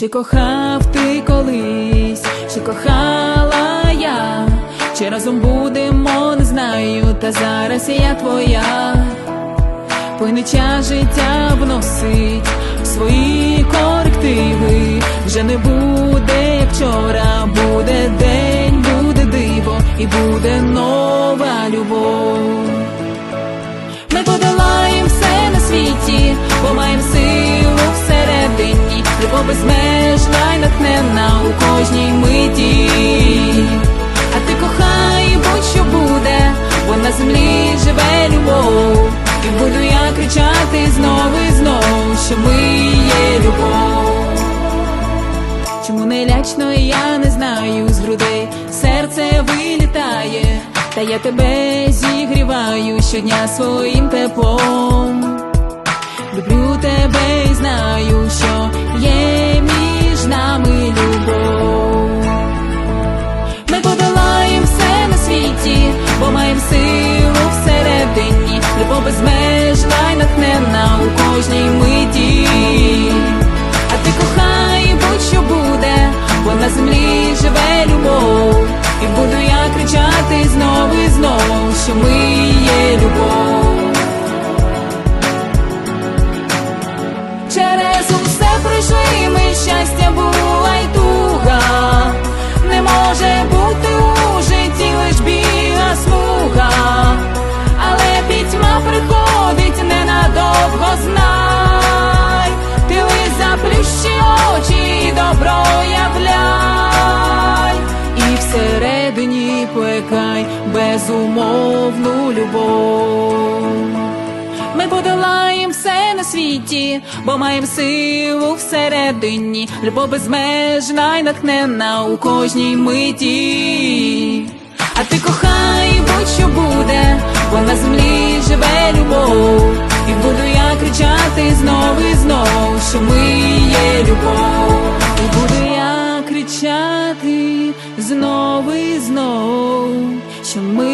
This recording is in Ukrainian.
Чи кохав ти колись, чи кохала я, чи разом будемо, не знаю, та зараз я твоя. Поняття життя вносить свої корективи. Вже не буде, як вчора, буде день, буде диво, і буде нова любов. Ми подолаєм все на світі, бо маєм силу землі живе любов. І буду я кричати знову і знову, що ми є любов. Чому не лячно, я не знаю з грудей, серце вилітає, та я тебе зігріваю щодня своїм теплом. Люблю тебе і знаю, що бо на землі живе любов. І буду я кричати знову і знову, що ми є любов. Всередині безумовну любов. Ми подолаєм все на світі, бо маєм силу всередині, любов безмежна й натхненна у кожній миті. А ти кохай, будь-що буде, бо на землі живе любов. І буду я кричати знову і знову, що ми є любов. Що ми